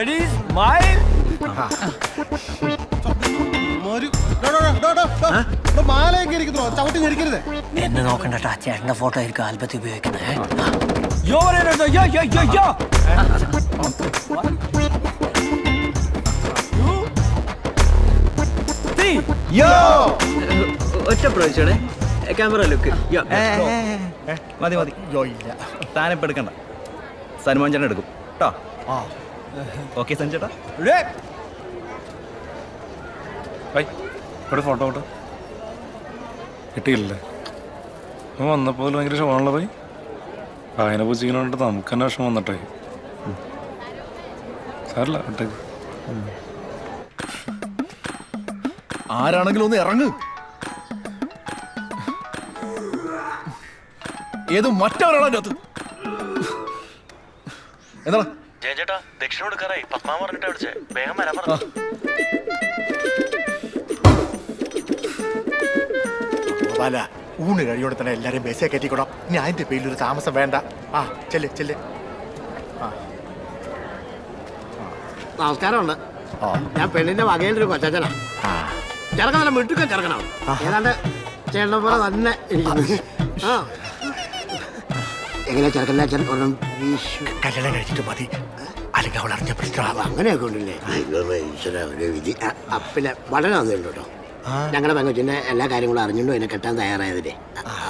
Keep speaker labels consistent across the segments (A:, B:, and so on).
A: Ready smile
B: മാലയൊക്കെ ഇരിക്കുന്നു ചവിട്ടി ഞെരിക്കരുത്.
C: എന്നെ നോക്കണ്ടാ ചേട്ടന്റെ ഫോട്ടോ ആയിരിക്കും ആൽബത്തിൽ ഉപയോഗിക്കുന്നത്.
A: യോ യോ യോ യോ യോ
D: ഒറ്റ പ്രാവശ്യമാണ്. Camera look.
E: മതി മതി. താനിപ്പോ എടുക്കണ്ട. സൽമാൻ ചേട്ടൻ എടുക്കും. കേട്ടോ ഓക്കെ സഞ്ജേട്ടാ
F: ഇവിടെ ഫോട്ടോ ഫോട്ടോ കിട്ടിയില്ലേ അപ്പം വന്നപ്പോൾ ഭയങ്കര ക്ഷമമുള്ള പോയി വായന പൂച്ചിക്കണോണ്ട് നമുക്ക് തന്നെ വിഷമം വന്നിട്ടേ. സാറില്ല വിട്ടേക്ക്
B: ആരാണെങ്കിലും ഒന്ന് ഇറങ്ങ്. ഏത് മറ്റവരാണോ അകത്ത് എന്താ?
E: ചേട്ടാ ദക്ഷിണ കൊടുക്കാറായി പത്മാ പറഞ്ഞിട്ട് വിളിച്ചേ. വേഗം വരാൻ പറഞ്ഞു.
G: ബാല ഊണ് കഴിയോടെ തന്നെ എല്ലാരെയും ബസ്സേ കയറ്റിക്കൊടാം. ഇനി അതിന്റെ പേരിൽ ഒരു താമസം വേണ്ട. ആ ചെല്ല് ചെല്ല്.
H: നമസ്കാരമുണ്ട്. ഞാൻ പെണ്ണിന്റെ വകയിലൊരു കൊച്ചനാ ചെറുക്കൻ നല്ല മിട്ടുക്കൻ ചെറുക്കനാണ്. ഏതാണ്ട് ചേട്ടനെ പോലെ തന്നെ ഇരിക്കുന്നു. ആ. എങ്ങനെ ചെറുക്കന്റെ അച്ഛൻ ഒരെണ്ണം വീശു
G: കല്യാണം കഴിച്ചിട്ട് മതി. അല്ലെങ്കിൽ അവൾ അറിഞ്ഞ പ്രശ്നമാവാം
H: അങ്ങനെയൊക്കെ ഉണ്ടല്ലേ? അയ്യോ, ഈശ്വര, ഒരു വിധി. പിന്നെ വളരെ നന്ദിയുണ്ട് കേട്ടോ. ഞങ്ങളുടെ പെങ്കൊച്ചിന്റെ എല്ലാ കാര്യങ്ങളും അറിഞ്ഞുണ്ടോ എന്നെ കെട്ടാൻ തയ്യാറായതില്ലേ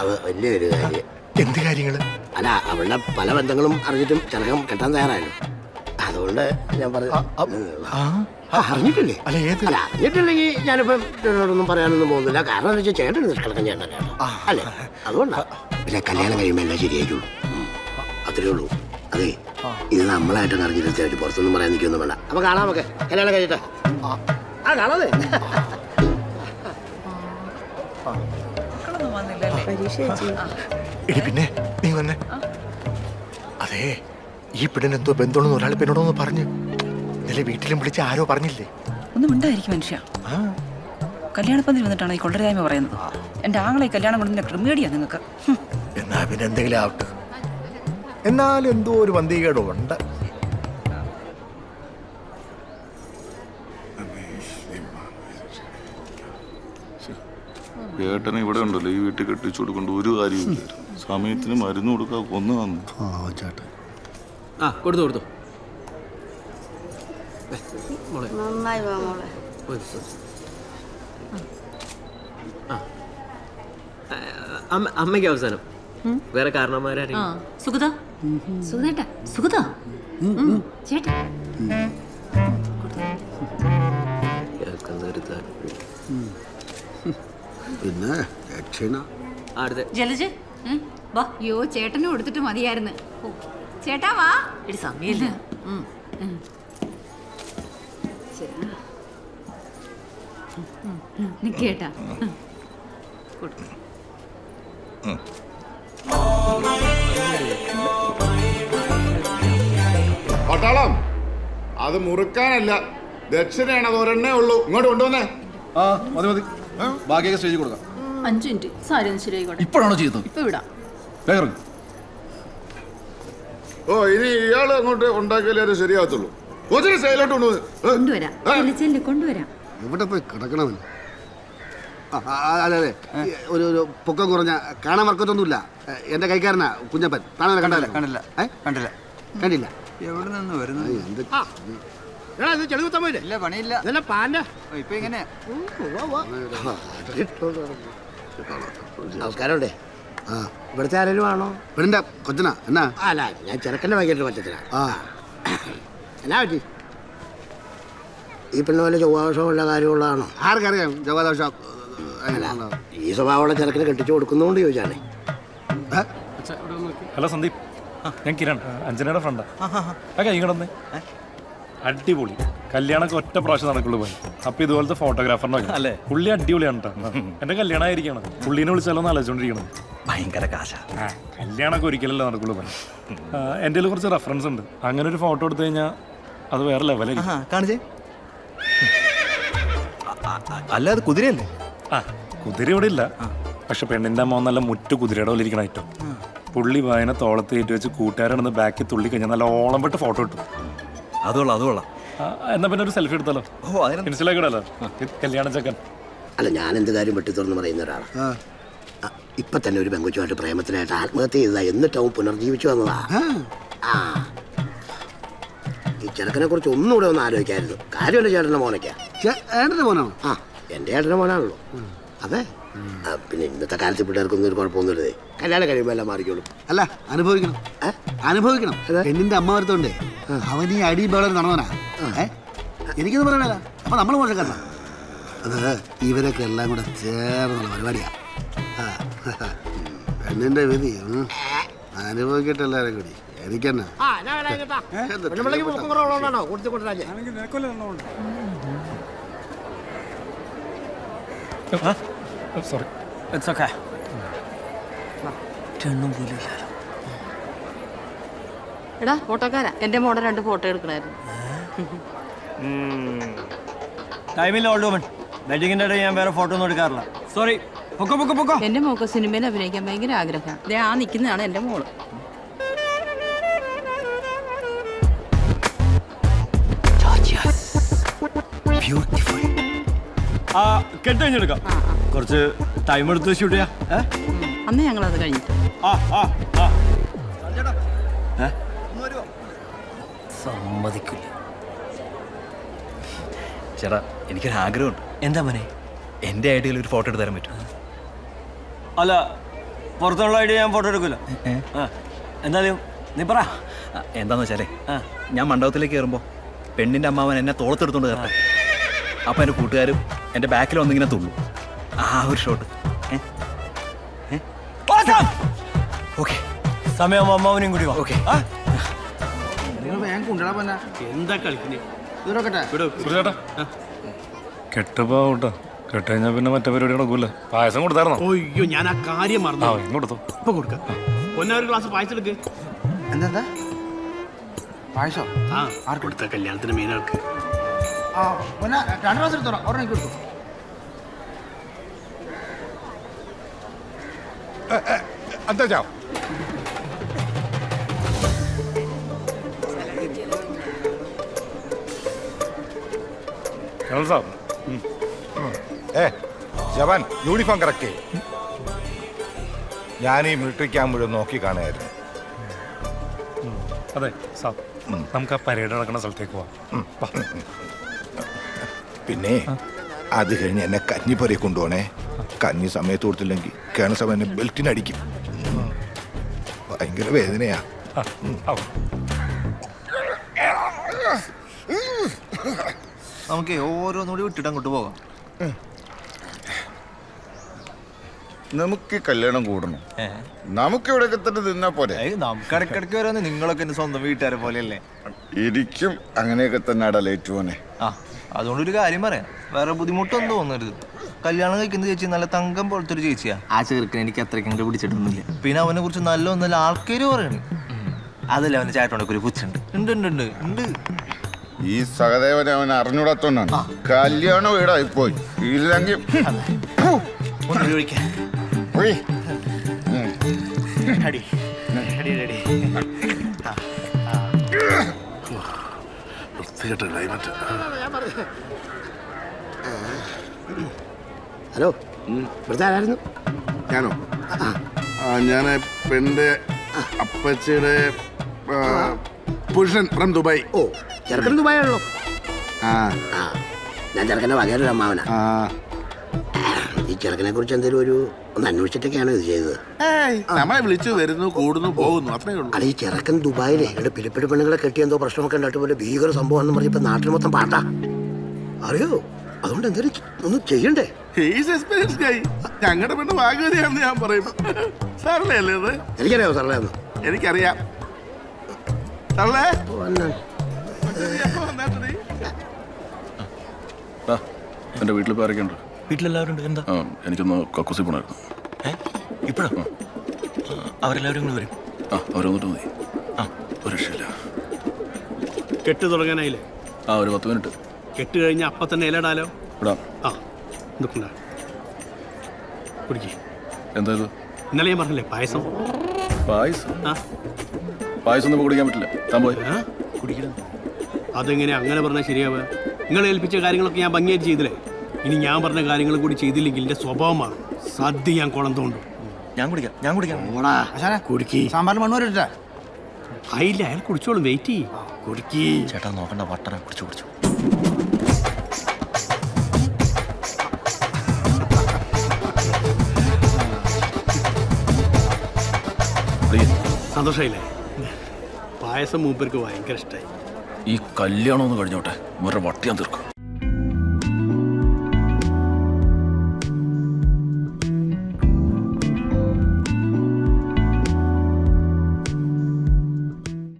H: അത് വലിയൊരു കാര്യം.
G: എന്ത് കാര്യങ്ങൾ
H: അല്ല അവളുടെ പല ബന്ധങ്ങളും അറിഞ്ഞിട്ടും ചെറുക്കൻ കെട്ടാൻ തയ്യാറായല്ലോ. അതുകൊണ്ട് ഞാൻ പറഞ്ഞു അറിഞ്ഞിട്ടില്ലേ?
G: അല്ല
H: അറിഞ്ഞിട്ടില്ലെങ്കിൽ ഞാനിപ്പം ചേട്ടനോടൊന്നും പറയാനൊന്നും പോകുന്നില്ല. കാരണം എന്താ വെച്ചാൽ ചേട്ടൻ നിഷ്കളക്കം ചേട്ടനാണ് അല്ലേ? അതുകൊണ്ടാ. പിന്നെ കല്യാണം കഴിയുമ്പോൾ എല്ലാം ശരിയായിട്ടുള്ളൂ അത്രയേ ഉള്ളൂ. അതെ ഇത് നമ്മളായിട്ട് അറിഞ്ഞിട്ട് പുറത്തൊന്നും പറയാൻ നിൽക്കൊന്നും വേണ്ട. അപ്പൊ കാണാം നമുക്ക്. കല്യാണം കഴിഞ്ഞിട്ട്. ആ കാണാതെ.
G: എടി പിന്നെ നീ വന്നെ. അതെ ഈ പെണ്ണിന് എന്തോ ബന്ധമുണ്ടെന്ന് ഒരാൾ പെണ്ണോടൊന്ന് പറഞ്ഞു. ഇന്നലെ വീട്ടിലും വിളിച്ച് ആരോ പറഞ്ഞില്ലേ?
I: ഒന്നും ഉണ്ടായിരിക്കും മനുഷ്യ.
G: ആ.
I: കല്യാണപ്പന്തിൽ വന്നിട്ടാണ് ഈ കൊള്ളരായ്മ പറയുന്നത്. എന്റെ ആങ്ങളെ കല്യാണം കൊണ്ടതിന്റെ ക്രിമേടിയാ നിങ്ങൾക്ക്.
G: എന്നാ പിന്നെ എന്തെങ്കിലും ആവട്ടെ. എന്നാലും എന്തോ ഒരു വന്തികേടുണ്ട്
J: ഏട്ടനെ ഇവിടെ ഉണ്ടല്ലോ ഈ വീട്ടിൽ കെട്ടിച്ചു കൊടുക്കേണ്ട ഒരു കാര്യമില്ല സമയത്തിന് മരുന്ന് കൊടുക്കാൻ കൊന്നു വന്നു
D: ആ കൊടുത്തു കൊടുത്തു.
K: നന്നായി വാ മോളെ.
D: അമ്മ- അമ്മയ്ക്ക് അവസാനം. വേറെ കാരണന്മാരും
K: സുഗത? സുഗതേട്ടാ സുഖതോ ചേട്ടാ.
H: പിന്നെ ദക്ഷിണ
K: ജലജ്? വാ. യോ ചേട്ടന് കൊടുത്തിട്ട് മതിയായിരുന്നു. ചേട്ടാ വാ. എടി സമയമില്ല. നിക്കേട്ടാ.
J: പട്ടാളം. അത് മുറുക്കാനല്ല. ദക്ഷിണയാണ് അത് ഒരെണ്ണേ ഉള്ളൂ. ഇങ്ങോട്ട് കൊണ്ടുവന്നേ.
B: ആ മതി മതി. ബാക്കിയൊക്കെ സ്റ്റേജിൽ കൊടുക്കാം.
K: അഞ്ചു മിനിറ്റ്. സാരി ശരിയായിക്കോട്ടെ
B: ഇപ്പോഴാണോ ചെയ്യുന്നത്
K: ഇപ്പൊ വിടാം
B: വേഗം.
J: ഓ ഇനി ഇയാൾ അങ്ങോട്ട് ഉണ്ടാക്കിയാലേ അത് ശരിയാകത്തുള്ളൂ. ഒത്തിരി സൈലോട്ട്?
K: കൊണ്ടുവരാം. കൊണ്ടുവരാം.
H: ഇവിടെ പോയി കിടക്കണമെന്ന് അതെ അതെ. ഒരു ഒരു പൊക്കം കുറഞ്ഞ കാണാൻ വർക്കത്തൊന്നുമില്ല എന്റെ കൈക്കാരനാ കുഞ്ഞപ്പൻ. താനെ കണ്ടല്ല
E: കണ്ടില്ല. കണ്ടില്ല.
H: കണ്ടില്ല.
E: എവിടെ നിന്ന് വരുന്നു
H: എന്ത് ചെളികുത്താൻ പോയില്ലേ?
E: ഇല്ല പണിയില്ല.
H: ഇതന്നെ പാന്റെ
E: ഇപ്പൊ എങ്ങനെ
H: നമസ്കാരമുണ്ടേ ആ ഇവിടുത്തെ ആരെങ്കിലും ആണോ? പെണ്ണിന്റെ കൊച്ചനാ. എന്നാ? അല്ല ഞാൻ ചെറുക്കന്റെ വൈകിട്ട് പറ്റത്തില്ല. ആ. എന്നാ പറ്റി? ഈ പെണ്ണ് വല്ല ചൊവ്വാദോഷമുള്ള കാര്യമുള്ളതാണോ ആർക്കറിയാം ചൊവ്വാദോഷം ഈ സ്വഭാവമുള്ള ചെറുക്കിനെ കെട്ടിച്ചു കൊടുക്കുന്നതുകൊണ്ട് ചോദിച്ചാണേ
F: ഹലോ സന്ദീപ്. ഞാൻ കിരൺ അഞ്ജനയുടെ ഫ്രണ്ടാ ആ. കൈ കിടന്നേ അടിപൊളി. കല്യാണമൊക്കെ ഒറ്റ പ്രാവശ്യം നടക്കുള്ളൂ പോയി അപ്പൊ ഇതുപോലത്തെ ഫോട്ടോഗ്രാഫറിനെ
E: അല്ലേ?
F: പുള്ളി അടിപൊളിയാണ് കേട്ടോ എന്റെ കല്യാണം ആയിരിക്കണം പുള്ളീനെ വിളിച്ചാലോ എന്ന് ആലോചിച്ചോണ്ടിരിക്കണം.
E: ഭയങ്കര കാശ.
F: കല്യാണമൊക്കെ ഒരിക്കലല്ലേ നടക്കുള്ളൂ പോയി എന്റെ കുറച്ച് റെഫറൻസ് ഉണ്ട്. അങ്ങനെ ഒരു ഫോട്ടോ എടുത്തു കഴിഞ്ഞാൽ അത് വേറെ ലെവലായിരിക്കും
E: കാണിച്ചേ. അല്ല അത് കുതിരയല്ലേ?
F: ആ കുതിര ഇവിടെ ഇല്ല. പക്ഷെ പെണ്ണിന്റെ അമ്മ നല്ല മുറ്റു കുതിരയുടെ പോലെ ഇരിക്കണം ഏറ്റവും പുള്ളി വായന തോളത്ത് കയറ്റി വെച്ച് കൂട്ടുകാരാണെന്ന് ബാക്കിൽ തുള്ളി കഴിഞ്ഞാൽ നല്ല ഓളം പെട്ട് ഫോട്ടോ കിട്ടും
E: അതോളാം കൊള്ളാം അത് കൊള്ളാം.
F: ആ, എന്നാ പിന്നെ ഒരു സെൽഫി എടുത്താലോ?
B: ഓ അതിന്
F: ഇടാലോ കല്യാണ ചക്കൻ.
H: അല്ല ഞാൻ എന്ത് കാര്യം വെട്ടി തുറന്ന് പറയുന്ന ഒരാളാണ് ആ, ഇപ്പൊ തന്നെ ഒരു പെങ്കുച്ചുമായിട്ട് പ്രേമത്തിനായിട്ട് ആത്മഹത്യ ചെയ്തതാ. എന്നിട്ട് അവൻ പുനർജീവിച്ചു വന്നതാ. ആ. ഈ ചെറുക്കനെ കുറിച്ച് ഒന്നുകൂടെ ഒന്ന് ആലോചിക്കായിരുന്നു. കാര്യമല്ല ചേട്ടന്റെ മോനൊക്കെയാ
B: ഏട്ടന്റെ മോനാണോ
H: ആ എന്റെ ഏട്ടന്റെ മോനാണല്ലോ. അതെ? പിന്നെ ഇന്നത്തെ കാലത്ത് പിള്ളേർക്കൊന്നും ഒരു കുഴപ്പമൊന്നുമില്ലേ? കല്യാണം കഴിയുമ്പോൾ എല്ലാം മാറിക്കോളും.
B: അല്ല അനുഭവിക്കണം. അനുഭവിക്കണം. പെണ്ണിന്റെ അമ്മ വരുത്തോണ്ടേ അവൻ ഈ അടി ബേളം നടന്നവനാ. എനിക്കൊന്നും പറയണല്ല അപ്പൊ നമ്മൾ മോശക്കാരനാ അത് ഇവരൊക്കെ എല്ലാം കൂടെ ചേർന്നുള്ള പരിപാടിയാ. ആ. പെണ്ണിന്റെ വിധി അനുഭവിക്കട്ടെല്ലാരും അനുഭവിക്കട്ടെ കൂടി. എനിക്കെന്നാ.
F: സോറി
A: ഇറ്റ്സ് ഓക്കെ
C: രണ്ടും പോലും
K: എടാ ഫോട്ടോക്കാരാ. എന്റെ മോടെ രണ്ട് ഫോട്ടോ എടുക്കണായിരുന്നു.
A: ടൈമില്ല ഓൾഡ് വുമൺ വെഡിങ്ങിന്റെ ഇടയിൽ ഞാൻ വേറെ ഫോട്ടോ ഒന്നും എടുക്കാറില്ല. സോറി പൊക്കോ പൊക്കോ പൊക്കോ.
K: എന്റെ മോക്ക് സിനിമയിൽ അഭിനയിക്കാൻ ഭയങ്കര ആഗ്രഹം. ദേ ആ നിൽക്കുന്നതാണ് എന്റെ മോൾ.
C: ബ്യൂട്ടിഫുൾ
A: ആ കെട്ട് കഴിഞ്ഞെടുക്കാം കുറച്ച് ടൈം എടുത്ത് ഷൂട്ട് ചെയ്യാം?
K: അന്ന് ഞങ്ങൾ അത്
A: കഴിഞ്ഞു
C: സമ്മതിക്കില്ല
E: ചേട്ടാ എനിക്കൊരു ആഗ്രഹമുണ്ട്.
C: എന്താ മോനെ?
E: എന്റെ ഐഡിയയിൽ ഒരു ഫോട്ടോ എടുത്ത് തരാൻ പറ്റും
A: അല്ല പുറത്തുള്ള ഐഡിയ ഞാൻ ഫോട്ടോ എടുക്കില്ല എന്തായാലും നീ പറ.
E: എന്താന്ന് വെച്ചാലേ ഞാൻ മണ്ഡപത്തിലേക്ക് കയറുമ്പോൾ പെണ്ണിന്റെ അമ്മാവൻ എന്നെ തോളത്തെടുത്തോണ്ട് കയറട്ടെ. അപ്പം എന്റെ കൂട്ടുകാരും എന്റെ ബാക്കിൽ വന്നിങ്ങനെ തുള്ളു. ആ ഒരു ഷോട്ട് ഓക്കെ.
A: സമയം അമ്മാവനും കൂടി വാ.
E: ഓക്കെ.
F: കഴിഞ്ഞാൽ പിന്നെ. മറ്റേ പരിപാടി നടക്കൂല പായസം കൊടുത്തായിരുന്നോ?
B: അയ്യോ ഞാൻ ആ കാര്യം മറന്നു.
F: കൊടുത്തു.
B: ഇപ്പൊ കൊടുക്കാം. ഗ്ലാസ് പായസം എടുക്ക്. എന്താ പായസോ? ആ ആർക്ക് കൊടുത്ത കല്യാണത്തിന് മെയിനാൾക്ക് ആ രണ്ട് ഗ്ലാസ് എടുത്തോളാം. ഒരെണ്ണം കൊടുത്തു.
J: എന്താ ചാ
F: ഞങ്ങൾ സാർ
J: ഏ ജവാൻ യൂണിഫോം കറക്റ്റ് ഞാൻ ഈ മിലിറ്ററി ക്യാമ്പ് മുഴുവൻ നോക്കി കാണുമായിരുന്നു
F: അതെ സാർ നമുക്ക് ആ പരേഡ് നടക്കുന്ന സ്ഥലത്തേക്ക് പോവാം.
J: പിന്നെ അത് കഴിഞ്ഞ് എന്നെ കഞ്ഞിപ്പുരയെ കൊണ്ടുപോണേ. കഞ്ഞി സമയത്ത് കൊടുത്തില്ലെങ്കിൽ കേണ എന്നെ ബെൽറ്റിനടിക്കും. ഭയങ്കര വേദനയാ.
B: നമുക്ക് ഓരോന്നുകൂടി വിട്ടിട്ട് അങ്ങോട്ട് പോകാം.
J: നമുക്ക് കല്യാണം കൂടണം. നമുക്ക് ഇവിടെ തന്നെ നിന്നാ പോരെ?
B: നമുക്ക് ഇടയ്ക്കിടയ്ക്ക് വരാന്ന് നിങ്ങളൊക്കെ എന്റെ സ്വന്തം വീട്ടുകാരെ പോലെയല്ലേ?
J: ഇരിക്കും അങ്ങനെയൊക്കെ തന്നെ അടലേറ്റു പോനെ
B: ആ അതുകൊണ്ട് ഒരു കാര്യം പറയാം. വേറെ ബുദ്ധിമുട്ടൊന്നും തോന്നരുത്. കല്യാണം കഴിക്കുന്ന ചേച്ചി നല്ല തങ്കം പോലത്തെ ഒരു ചേച്ചിയാ. ആ ചെറുക്കൻ എനിക്ക് അത്രയ്ക്കും പിടിച്ചിട്ടൊന്നുമില്ല. പിന്നെ അവനെ കുറിച്ച് നല്ല ഒന്നല്ല ആൾക്കാര് പറയണ്. അതല്ല അവന്റെ ചായട്ടോണ്ടൊക്കെ ഒരു പുച്ഛുണ്ട്. ഉണ്ട് ഉണ്ട് ഉണ്ട് ഉണ്ട്.
J: ഈ സഹദേവനെ അവൻ അറിഞ്ഞൂടാത്തോണ്ടാണ്. കല്യാണം വീടായി പോയി ഇല്ലെങ്കിൽ
B: അടി അടി
H: ഹലോ. ഇവിടുത്തെ ആരായിരുന്നു?
J: ഞാനോ? ആ. ഞാൻ പെണ്ണിന്റെ അപ്പച്ചയുടെ പുരുഷൻ ഫ്രം ദുബായ്.
H: ഓ ചെറുക്കൻ ദുബായാണല്ലോ.
J: ആ.
H: ആ ഞാൻ ചെറുക്കന്റെ വകയൊരു അമ്മാവനാ.
J: ആ.
H: ഈ ചെറുക്കനെ കുറിച്ച് എന്തെങ്കിലും ഒരു ഒന്ന് അന്വേഷിച്ചിട്ടൊക്കെയാണ് ഇത് ചെയ്തത്?
J: നമ്മളെ വിളിച്ചു വരുന്നു കൂടുന്നു പോകുന്നു അത്രേ ഉള്ളൂ.
H: അല്ല ഈ ചെറുക്കൻ ദുബായിലെ ഇവിടെ പിലിപ്പിടി പെണ്ണുങ്ങളെ കെട്ടി എന്തോ പ്രശ്നമൊക്കെ ഉണ്ടായിട്ട് പോലെ ഭീകര സംഭവം എന്ന് പറഞ്ഞപ്പോൾ നാട്ടിൽ മൊത്തം പാട്ടാ. അറിയോ? അതുകൊണ്ട് എന്തായാലും ഒന്നും ചെയ്യണ്ടേ?
J: ഞങ്ങളുടെ പെണ്ണ് ഭാഗ്യവതിയാണെന്ന് ഞാൻ പറയും. സാറല്ലേ അല്ലേ ഇത്?
H: എനിക്കറിയാമോ സാറിനെ ഒന്ന്
J: എനിക്കറിയാം. സാറേ
B: എന്റെ വീട്ടിൽ ഇപ്പോൾ ആരൊക്കെയുണ്ട്?
E: വീട്ടിലെല്ലാവരും ഉണ്ട്. എന്താ?
B: ആ എനിക്കൊന്ന് കക്കൂസി പോണായിരുന്നു.
E: ഏ? ഇപ്പോഴോ? അവരെല്ലാവരും കൂടെ വരും.
B: ആ അവരൊന്നിട്ട് മതി. ആ. ഒരു രക്ഷയില്ല.
L: കെട്ട് തുടങ്ങാനായില്ലേ?
B: ആ ഒരു പത്ത് മിനിറ്റ്.
L: കെട്ട് കഴിഞ്ഞ അപ്പം തന്നെ ഇലടാലോ
B: ഇടാം.
L: ആ കുടിക്കേ.
B: എന്താ ഇത്?
L: ഇന്നലെ ഞാൻ പറഞ്ഞില്ലേ പായസം?
B: പായസം?
L: ആ.
B: പായസം ഒന്നും കുടിക്കാൻ പറ്റില്ല. താൻ പോയി.
L: ആ?
E: കുടിക്കണം.
L: അതെങ്ങനെ അങ്ങനെ പറഞ്ഞാൽ ശരിയാവുക? നിങ്ങൾ ഏൽപ്പിച്ച കാര്യങ്ങളൊക്കെ ഞാൻ ഭംഗിയായിട്ട് ചെയ്തില്ലേ? ഇനി ഞാൻ പറഞ്ഞ കാര്യങ്ങൾ കൂടി ചെയ്തില്ലെങ്കിൽ എന്റെ സ്വഭാവമാണ് സദ്യ ഞാൻ കുളം തോണ്ടു.
M: ഞാൻ കുടിക്കാം ഞാൻ കുടിക്കാം.
L: കുടുക്കി.
N: സാമ്പാറിൽ മണ്ണ് വരട്ടെ
L: ആയില്ല അയാൾ കുടിച്ചോളും വെയിറ്റ് ചെയ്യും.
N: കുടുക്കി.
M: ചേട്ടാ നോക്കണ്ട വട്ടന കുടിച്ചു കുടിച്ചു.
L: സന്തോഷമായില്ലേ പായസം മൂപ്പർക്ക് ഭയങ്കര ഇഷ്ടമായി
M: ഈ കല്യാണം ഒന്ന് കഴിഞ്ഞോട്ടെ? വേറെ വട്ടിയാൻ തീർക്കും.